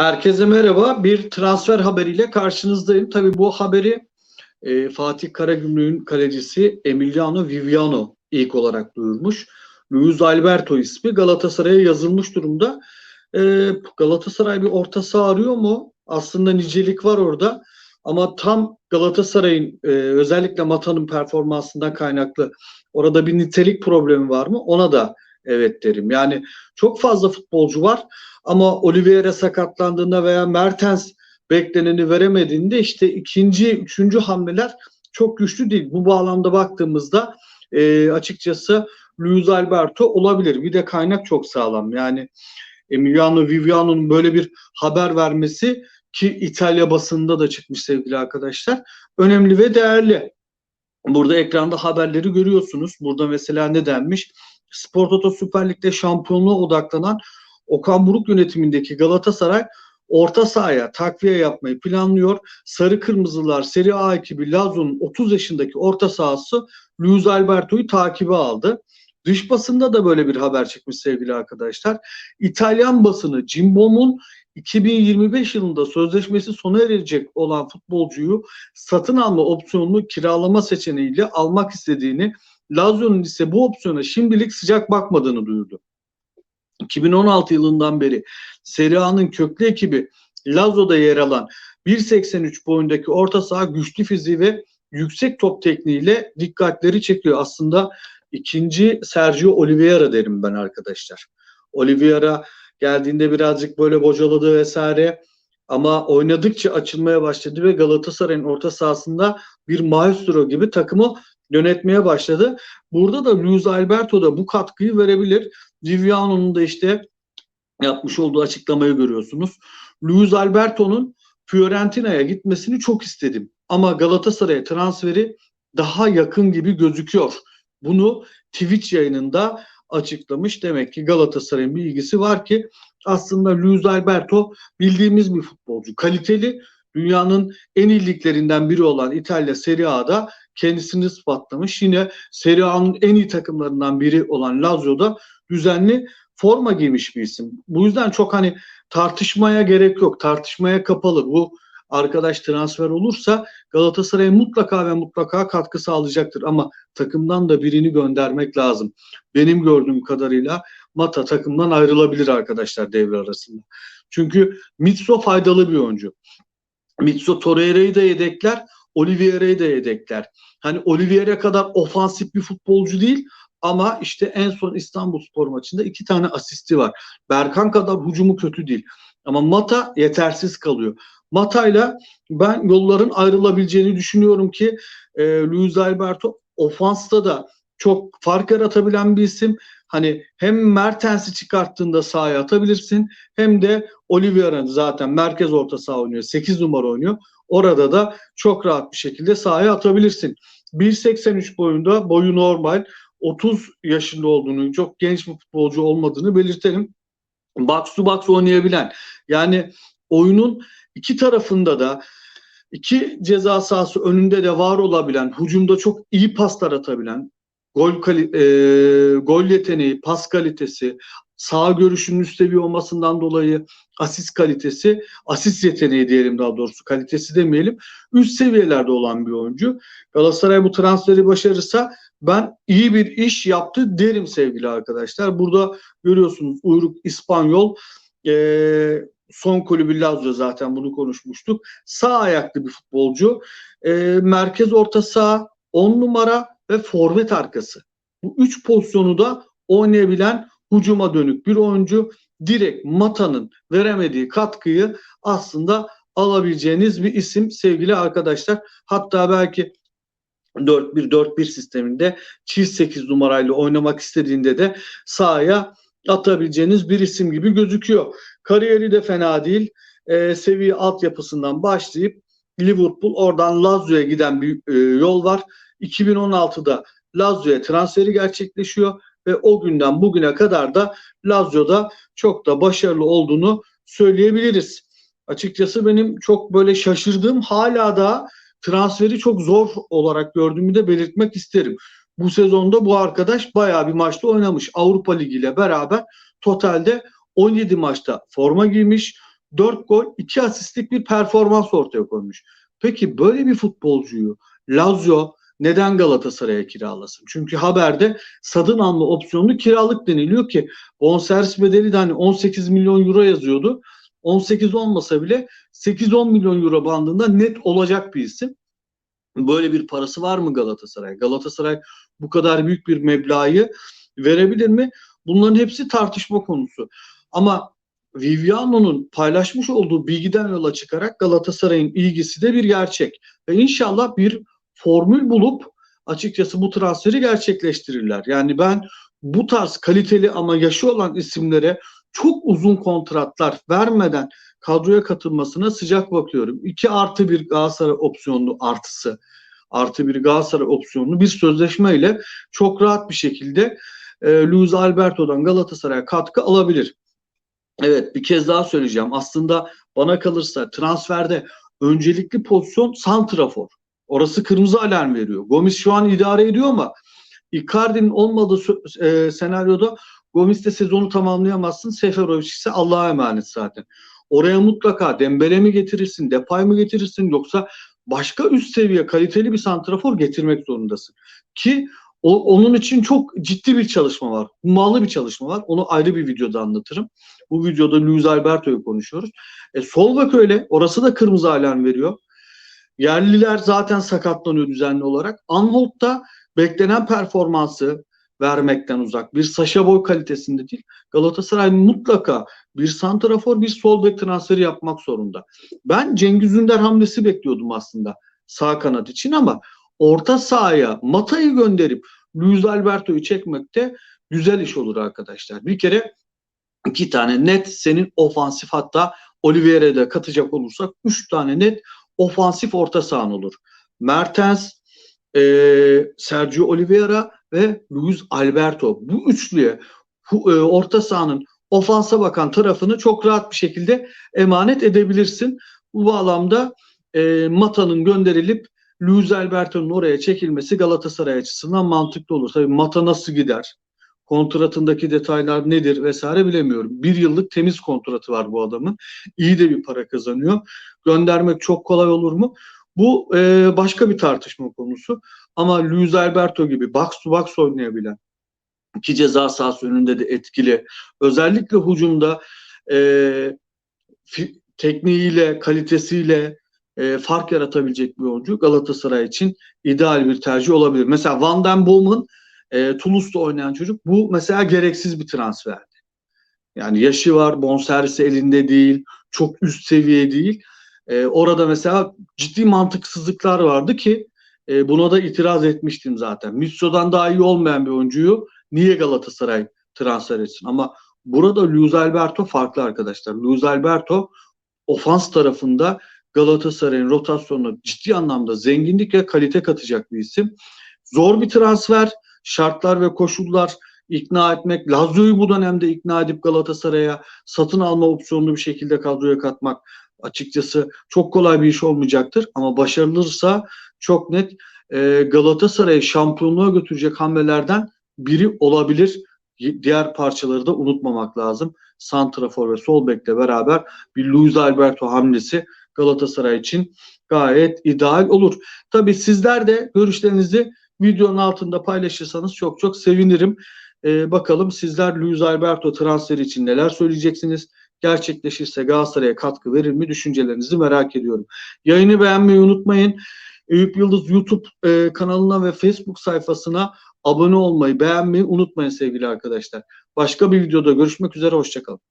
Herkese merhaba. Bir transfer haberiyle karşınızdayım. Tabii bu haberi e, Fatih Karagümrük'ün kalecisi Emiliano Viviano ilk olarak duyurmuş. Luis Alberto ismi Galatasaray'a yazılmış durumda. E, Galatasaray bir orta saha arıyor mu? Aslında nicelik var orada. Ama tam Galatasaray'ın e, özellikle Mata'nın performansından kaynaklı orada bir nitelik problemi var mı? Ona da evet derim. Yani çok fazla futbolcu var ama Oliveira sakatlandığında veya Mertens bekleneni veremediğinde işte ikinci, üçüncü hamleler çok güçlü değil. Bu bağlamda baktığımızda e, açıkçası Luis Alberto olabilir. Bir de kaynak çok sağlam. Yani Emiliano Viviano'nun böyle bir haber vermesi ki İtalya basında da çıkmış sevgili arkadaşlar. Önemli ve değerli. Burada ekranda haberleri görüyorsunuz. Burada mesela ne denmiş? Spor Toto Süper Lig'de şampiyonluğa odaklanan Okan Buruk yönetimindeki Galatasaray orta sahaya takviye yapmayı planlıyor. Sarı Kırmızılar Serie A ekibi Lazio'nun 30 yaşındaki orta sahası Luis Alberto'yu takibe aldı. Dış basında da böyle bir haber çıkmış sevgili arkadaşlar. İtalyan basını Cimbom'un 2025 yılında sözleşmesi sona erecek olan futbolcuyu satın alma opsiyonunu kiralama seçeneğiyle almak istediğini, Lazio'nun ise bu opsiyona şimdilik sıcak bakmadığını duyurdu. 2016 yılından beri Serie A'nın köklü ekibi Lazio'da yer alan 1.83 boyundaki orta saha güçlü fiziği ve yüksek top tekniğiyle dikkatleri çekiyor. Aslında ikinci Sergio Oliveira derim ben arkadaşlar. Oliveira geldiğinde birazcık böyle bocaladı vesaire ama oynadıkça açılmaya başladı ve Galatasaray'ın orta sahasında bir maestro gibi takımı yönetmeye başladı. Burada da Luis Alberto da bu katkıyı verebilir. Viviano'nun da işte yapmış olduğu açıklamayı görüyorsunuz. Luis Alberto'nun Fiorentina'ya gitmesini çok istedim. Ama Galatasaray'a transferi daha yakın gibi gözüküyor. Bunu Twitch yayınında açıklamış. Demek ki Galatasaray'ın bir ilgisi var ki aslında Luis Alberto bildiğimiz bir futbolcu. Kaliteli, dünyanın en iyi liglerinden biri olan İtalya Serie A'da kendisini ispatlamış. Yine Serie A'nın en iyi takımlarından biri olan Lazio'da düzenli forma giymiş bir isim. Bu yüzden çok hani tartışmaya gerek yok. Tartışmaya kapalı. Bu arkadaş transfer olursa Galatasaray'a mutlaka ve mutlaka katkı sağlayacaktır. Ama takımdan da birini göndermek lazım. Benim gördüğüm kadarıyla Mata takımdan ayrılabilir arkadaşlar devre arasında. Çünkü Mitso faydalı bir oyuncu. Mitso Torreira'yı da yedekler, Oliveira'yı da yedekler. Hani Oliveira kadar ofansif bir futbolcu değil ama işte en son İstanbul Spor maçında iki tane asisti var. Berkan kadar hücumu kötü değil. Ama Mata yetersiz kalıyor. Mata'yla ben yolların ayrılabileceğini düşünüyorum ki e, Luis Alberto ofansta da çok fark yaratabilen bir isim. Hani hem Mertens'i çıkarttığında sahaya atabilirsin hem de Oliveira'nın zaten merkez orta saha oynuyor. 8 numara oynuyor. Orada da çok rahat bir şekilde sahaya atabilirsin. 1.83 boyunda boyu normal. 30 yaşında olduğunu, çok genç bir futbolcu olmadığını belirtelim. Box to box oynayabilen. Yani oyunun iki tarafında da iki ceza sahası önünde de var olabilen, hücumda çok iyi paslar atabilen, gol kali, e, gol yeteneği, pas kalitesi, sağ görüşünün üst seviye olmasından dolayı asist kalitesi, asist yeteneği diyelim daha doğrusu kalitesi demeyelim. Üst seviyelerde olan bir oyuncu. Galatasaray bu transferi başarırsa ben iyi bir iş yaptı derim sevgili arkadaşlar. Burada görüyorsunuz Uyruk İspanyol e, son kulübü Lazio zaten bunu konuşmuştuk. Sağ ayaklı bir futbolcu. E, merkez orta saha 10 numara ve forvet arkası. Bu üç pozisyonu da oynayabilen hücuma dönük bir oyuncu direkt Mata'nın veremediği katkıyı aslında alabileceğiniz bir isim sevgili arkadaşlar. Hatta belki 4-1-4-1 sisteminde çift 8 numarayla oynamak istediğinde de sahaya atabileceğiniz bir isim gibi gözüküyor. Kariyeri de fena değil. E, seviye altyapısından başlayıp Liverpool oradan Lazio'ya giden bir e, yol var. 2016'da Lazio'ya transferi gerçekleşiyor ve o günden bugüne kadar da Lazio'da çok da başarılı olduğunu söyleyebiliriz. Açıkçası benim çok böyle şaşırdığım hala da transferi çok zor olarak gördüğümü de belirtmek isterim. Bu sezonda bu arkadaş bayağı bir maçta oynamış. Avrupa Ligi ile beraber totalde 17 maçta forma giymiş. 4 gol, 2 asistlik bir performans ortaya koymuş. Peki böyle bir futbolcuyu Lazio neden Galatasaray'a kiralasın? Çünkü haberde satın alma opsiyonlu kiralık deniliyor ki bonservis bedeli de hani 18 milyon euro yazıyordu. 18 olmasa bile 8-10 milyon euro bandında net olacak bir isim. Böyle bir parası var mı Galatasaray? Galatasaray bu kadar büyük bir meblağı verebilir mi? Bunların hepsi tartışma konusu. Ama Viviano'nun paylaşmış olduğu bilgiden yola çıkarak Galatasaray'ın ilgisi de bir gerçek. Ve inşallah bir formül bulup açıkçası bu transferi gerçekleştirirler. Yani ben bu tarz kaliteli ama yaşı olan isimlere çok uzun kontratlar vermeden kadroya katılmasına sıcak bakıyorum. 2 artı bir Galatasaray opsiyonlu artısı artı bir Galatasaray opsiyonlu bir sözleşme ile çok rahat bir şekilde e, Luis Alberto'dan Galatasaray'a katkı alabilir. Evet bir kez daha söyleyeceğim. Aslında bana kalırsa transferde öncelikli pozisyon santrafor. Orası kırmızı alarm veriyor. Gomis şu an idare ediyor ama Icardi'nin olmadığı e, senaryoda Gomis'te sezonu tamamlayamazsın. Seferovic ise Allah'a emanet zaten. Oraya mutlaka Dembele mi getirirsin, Depay mı getirirsin yoksa başka üst seviye kaliteli bir santrafor getirmek zorundasın. Ki o, onun için çok ciddi bir çalışma var. Hummalı bir çalışma var. Onu ayrı bir videoda anlatırım. Bu videoda Luis Alberto'yu konuşuyoruz. E, sol bek öyle. Orası da kırmızı alarm veriyor. Yerliler zaten sakatlanıyor düzenli olarak. Anholt da beklenen performansı vermekten uzak. Bir Saşa Boy kalitesinde değil. Galatasaray mutlaka bir santrafor bir sol bek transferi yapmak zorunda. Ben Cengiz Ünder hamlesi bekliyordum aslında sağ kanat için ama orta sahaya Mata'yı gönderip Luis Alberto'yu çekmekte güzel iş olur arkadaşlar. Bir kere iki tane net senin ofansif hatta Oliveira'ya da katacak olursak üç tane net ofansif orta sahan olur. Mertens, e, Sergio Oliveira ve Luis Alberto. Bu üçlüye bu, e, orta sahanın ofansa bakan tarafını çok rahat bir şekilde emanet edebilirsin. Bu bağlamda e, Mata'nın gönderilip Luis Alberto'nun oraya çekilmesi Galatasaray açısından mantıklı olur. Tabii Mata nasıl gider? Kontratındaki detaylar nedir vesaire bilemiyorum. Bir yıllık temiz kontratı var bu adamın. İyi de bir para kazanıyor. Göndermek çok kolay olur mu? Bu e, başka bir tartışma konusu. Ama Luis Alberto gibi box to box oynayabilen, iki ceza sahası önünde de etkili, özellikle hücumda e, tekniğiyle, kalitesiyle e, fark yaratabilecek bir oyuncu Galatasaray için ideal bir tercih olabilir. Mesela Van den Boom'un e, Toulouse'da oynayan çocuk bu mesela gereksiz bir transferdi. Yani yaşı var, bonservisi elinde değil, çok üst seviye değil. E, orada mesela ciddi mantıksızlıklar vardı ki e, buna da itiraz etmiştim zaten. Mitso'dan daha iyi olmayan bir oyuncuyu niye Galatasaray transfer etsin? Ama burada Luis Alberto farklı arkadaşlar. Luis Alberto ofans tarafında Galatasaray'ın rotasyonuna ciddi anlamda zenginlik ve kalite katacak bir isim. Zor bir transfer. Şartlar ve koşullar ikna etmek, Lazio'yu bu dönemde ikna edip Galatasaray'a satın alma opsiyonlu bir şekilde kadroya katmak açıkçası çok kolay bir iş olmayacaktır. Ama başarılırsa çok net e, Galatasaray'ı şampiyonluğa götürecek hamlelerden biri olabilir. Diğer parçaları da unutmamak lazım. Santrafor ve sol bekle beraber bir Luis Alberto hamlesi Galatasaray için gayet ideal olur. Tabii sizler de görüşlerinizi videonun altında paylaşırsanız çok çok sevinirim. Ee, bakalım sizler Luis Alberto transferi için neler söyleyeceksiniz? Gerçekleşirse Galatasaray'a katkı verir mi? Düşüncelerinizi merak ediyorum. Yayını beğenmeyi unutmayın. Eyüp Yıldız YouTube e, kanalına ve Facebook sayfasına abone olmayı, beğenmeyi unutmayın sevgili arkadaşlar. Başka bir videoda görüşmek üzere, hoşçakalın.